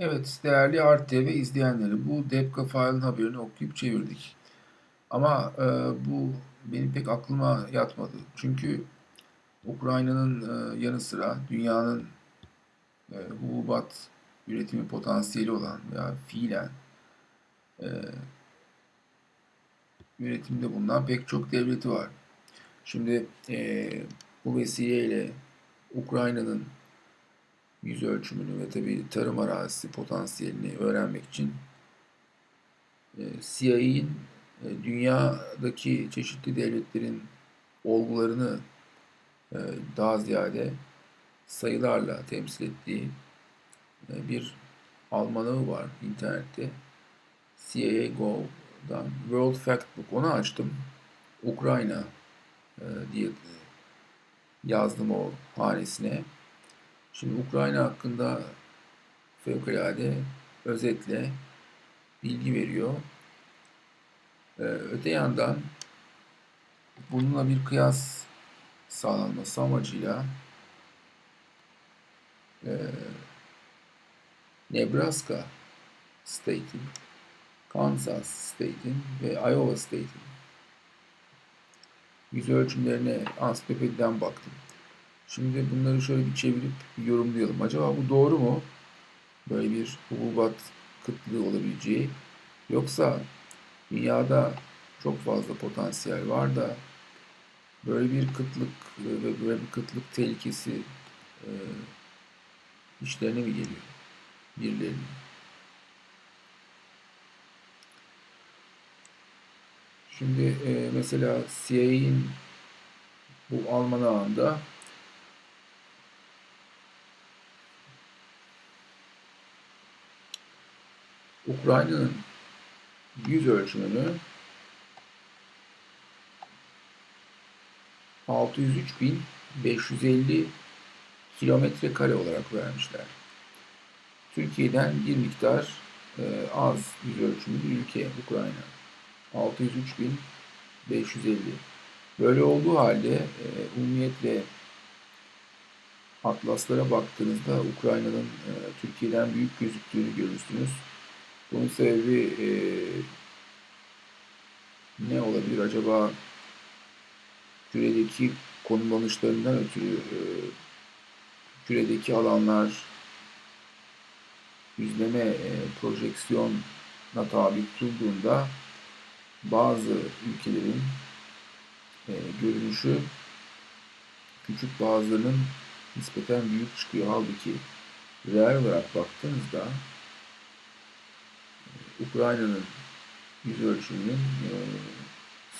Evet, değerli Art TV izleyenleri, bu Depka File'ın haberini okuyup çevirdik. Ama e, bu benim pek aklıma yatmadı. Çünkü Ukrayna'nın e, yanı sıra dünyanın e, hububat üretimi potansiyeli olan veya fiilen e, üretimde bulunan pek çok devleti var. Şimdi e, bu vesileyle Ukrayna'nın yüz ölçümünü ve tabii tarım arazisi potansiyelini öğrenmek için e, CIA'in e, dünyadaki çeşitli devletlerin olgularını e, daha ziyade sayılarla temsil ettiği bir almanağı var internette. CIA Go'dan World Factbook onu açtım. Ukrayna diye yazdım o hanesine. Şimdi Ukrayna hakkında fevkalade özetle bilgi veriyor. Ee, öte yandan bununla bir kıyas sağlanması amacıyla e, Nebraska State'in, Kansas State'in ve Iowa State'in yüz ölçümlerine ansiklopediden baktım. Şimdi bunları şöyle bir çevirip yorumlayalım. Acaba bu doğru mu? Böyle bir hububat kıtlığı olabileceği. Yoksa dünyada çok fazla potansiyel var da böyle bir kıtlık ve böyle bir kıtlık tehlikesi e, işlerine mi geliyor? Birilerinin. Şimdi e, mesela CIA'in bu almanağında Ukrayna'nın yüz ölçümünü 603.550 kilometre kare olarak vermişler. Türkiye'den bir miktar e, az yüz ölçümlü bir ülke Ukrayna. 603.550. Böyle olduğu halde e, umumiyetle atlaslara baktığınızda Ukrayna'nın e, Türkiye'den büyük gözüktüğünü görürsünüz. Bunun sebebi e, ne olabilir acaba? Küredeki konumlanışlarından ötürü e, küredeki alanlar yüzleme e, projeksiyona tabi tutulduğunda bazı ülkelerin e, görünüşü küçük bazılarının nispeten büyük çıkıyor. Halbuki reel olarak baktığınızda Ukrayna'nın yüz ölçümünün e,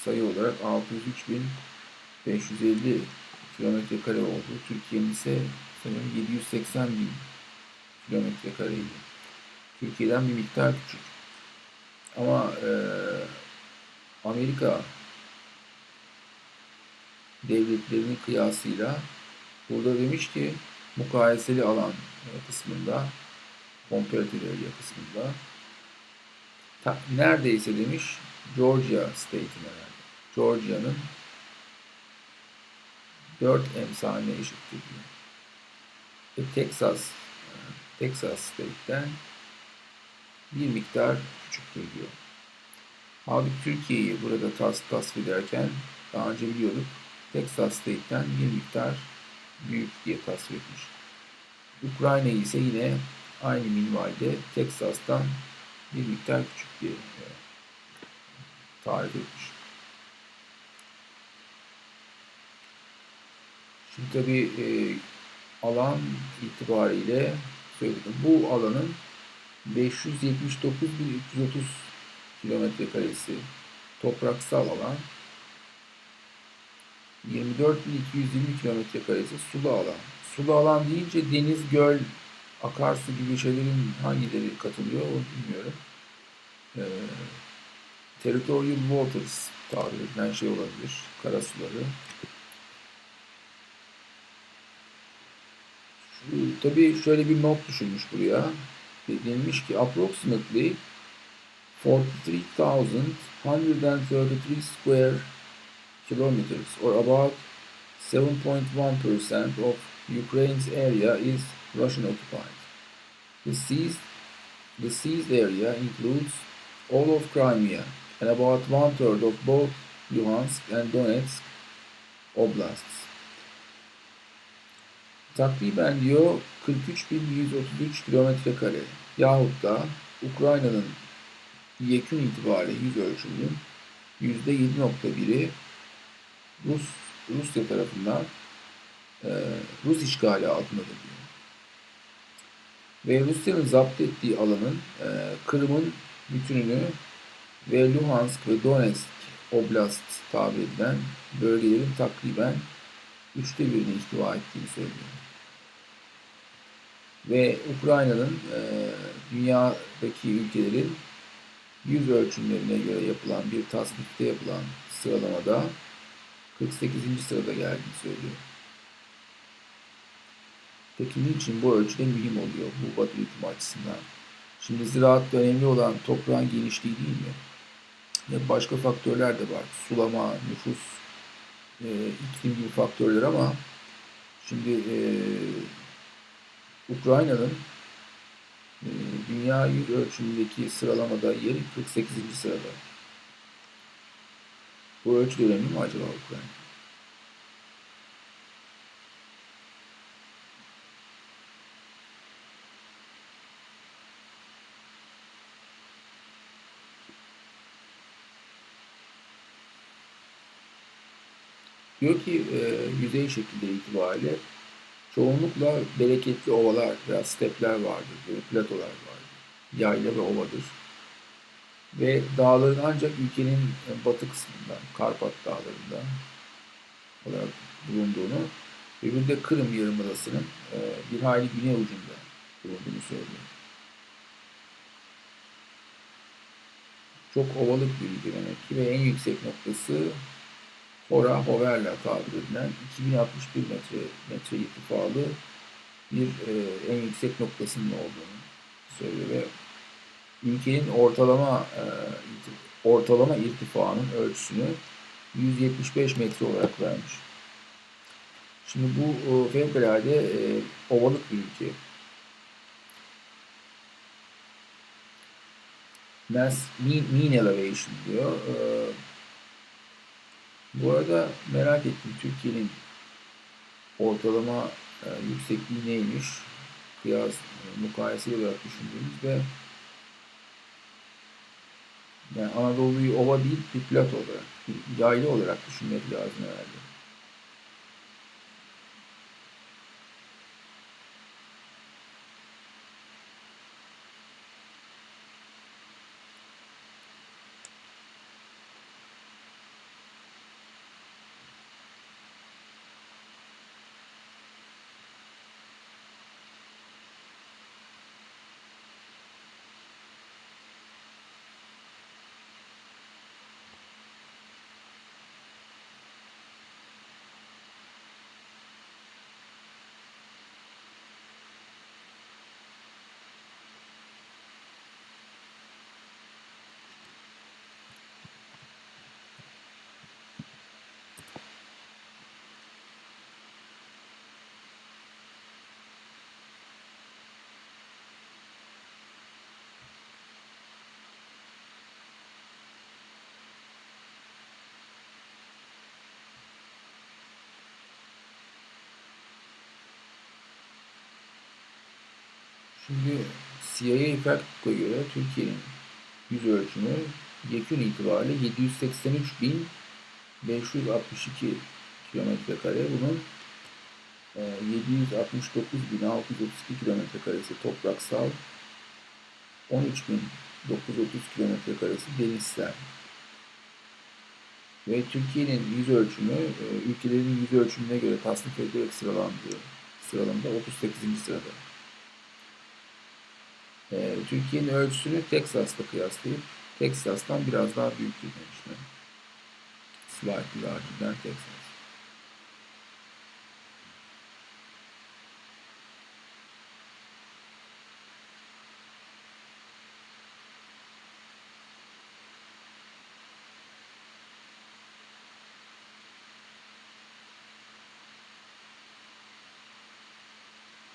sayı olarak 603.550 kilometre kare oldu. Türkiye'nin ise sanırım 780 bin kilometre kareydi. Türkiye'den bir miktar küçük. Ama e, Amerika devletlerinin kıyasıyla burada demiş ki mukayeseli alan kısmında comparative area kısmında Ta, neredeyse demiş Georgia State'in herhalde. Georgia'nın dört emsane eşittir diyor. Ve Texas Texas State'den bir miktar küçüktür diyor. Halbuki Türkiye'yi burada tas tasvir ederken daha önce biliyorduk Texas State'den bir miktar büyük diye tasvir etmiş. Ukrayna ise yine aynı minvalde Texas'tan bir miktar küçük diye e, tarif etmiş. Şimdi tabi e, alan itibariyle söyledim. Bu alanın 579.330 kilometre karesi topraksal alan 24.220 kilometre karesi sulu alan. Sulu alan deyince deniz, göl, akarsu gibi şeylerin hangileri katılıyor onu bilmiyorum. Ee, territorial waters tabir edilen şey olabilir. Karasuları. Tabii şöyle bir not düşülmüş buraya. Denilmiş ki approximately 43,133 square kilometers or about 7.1% of Ukraine's area is Russian occupied. The seized The seized area includes all of Crimea and about one third of both Luhansk and Donetsk oblasts. Takriben diyor 43.133 kilometre kare yahut da Ukrayna'nın yekün itibariyle yüz ölçümünün %7.1'i Rus Rusya tarafından e, Rus işgali altındadır diyor. Ve Rusya'nın zapt ettiği alanın e, Kırım'ın bütününü ve Luhansk ve Donetsk Oblast tabir edilen bölgelerin takriben üçte birini ihtiva ettiğini söylüyor. Ve Ukrayna'nın e, dünyadaki ülkelerin yüz ölçümlerine göre yapılan bir tasnifte yapılan sıralamada 48. sırada geldiğini söylüyor. Peki niçin bu ölçüde mühim oluyor bu batı hükmü açısından? Şimdi ziraatta önemli olan toprağın genişliği değil mi? Ve başka faktörler de var. Sulama, nüfus, e, iklim gibi faktörler ama şimdi e, Ukrayna'nın e, dünya yüz ölçümündeki sıralamada yeri 48. sırada. Bu ölçü önemli mi acaba Ukrayna? Diyor ki e, yüzey şekilleri itibariyle çoğunlukla bereketli ovalar veya stepler vardır, böyle platolar vardır. Yayla ve ovadır. Ve dağların ancak ülkenin batı kısmından, Karpat dağlarında olarak bulunduğunu ve bir de Kırım Yarımadası'nın e, bir hayli güney ucunda bulunduğunu söylüyor. Çok ovalık bir ülke demek ki ve en yüksek noktası Hora Hoverla tabir edilen 2061 metre, metre irtifalı bir e, en yüksek noktasının olduğunu söylüyor ve ülkenin ortalama e, ortalama irtifanın ölçüsünü 175 metre olarak vermiş. Şimdi bu e, fevkalade e, ovalık bir ülke. Mass mean, mean elevation diyor. E, bu arada merak ettim Türkiye'nin ortalama e, yüksekliği neymiş? Kıyas, e, mukayese olarak düşündüğümüzde yani Anadolu'yu ova değil bir plato olarak, bir yaylı olarak düşünmek lazım herhalde. Şimdi CIA Factbook'a göre Türkiye'nin yüz ölçümü yekün itibariyle 783.562 kilometre kare. Bunun 769.632 kilometre karesi topraksal, 13.930 kilometre karesi denizsel. Ve Türkiye'nin yüz ölçümü ülkelerin yüz ölçümüne göre tasnif edilerek sıralandığı sıralamada 38. sırada. E, Türkiye'nin ölçüsünü Texas'la kıyaslayıp Texas'tan biraz daha büyük demişler. Slightly larger than Texas.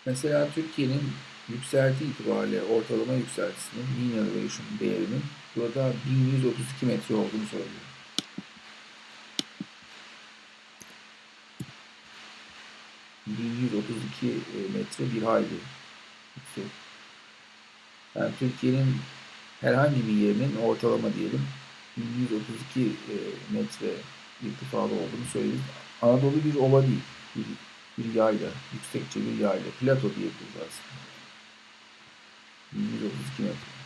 Mesela Türkiye'nin yükselti itibariyle ortalama yükseltisinin mean elevation değerinin burada 1132 metre olduğunu söylüyor. ...1132 metre bir hayli. Yani Türkiye'nin herhangi bir yerinin ortalama diyelim 1132 e, metre irtifalı olduğunu söyleyeyim. Anadolu bir ova değil, bir, bir yayla, yüksekçe bir yayla, plato diyebiliriz aslında. 1132 metre.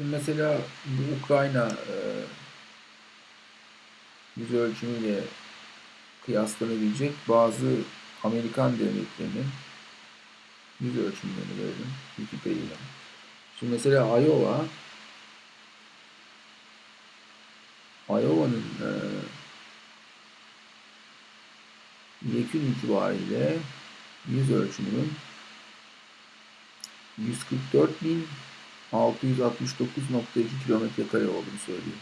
Şimdi mesela bu Ukrayna e, yüz ölçümüyle kıyaslanabilecek bazı Amerikan devletlerinin yüz ölçümlerini verelim Wikipedia'dan. Şimdi mesela Iowa Iowa'nın e, yekün itibariyle yüz ölçümünün 144 bin 669.2 kilometre kare olduğunu söylüyor.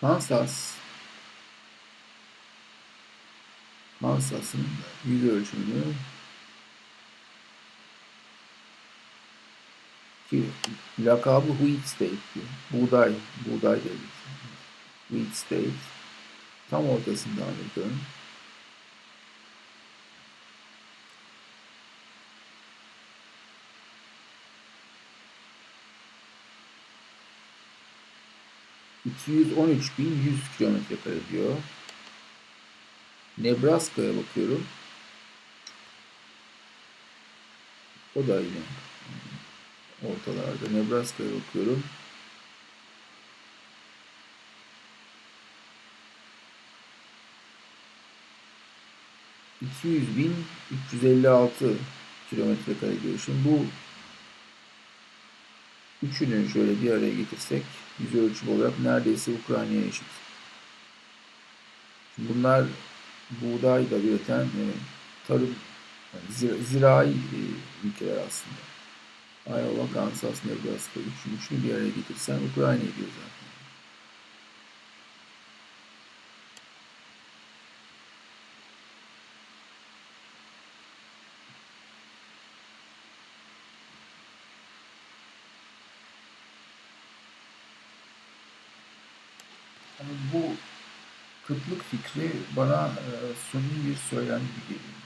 Kansas Kansas'ın yüz ölçümünü ki lakabı Wheat State diyor. Buğday, buğday devleti. Wheat State. Tam ortasında Amerika'nın. ...213.100 kilometre kare diyor. Nebraska'ya bakıyorum. O da yine ortalarda. Nebraska'ya bakıyorum. ...200 bin 356 kilometre kare. Şimdi bu üçünü şöyle bir araya getirsek yüz ölçüm olarak neredeyse Ukrayna'ya eşit. Şimdi bunlar buğday da üreten e, tarım yani zirai e, ülkeler aslında. Iowa, Kansas, Nebraska üçünü, üçünü bir araya getirsen Ukrayna ediyor zaten. Yani bu kıtlık fikri bana e, suni bir söylem gibi geliyor.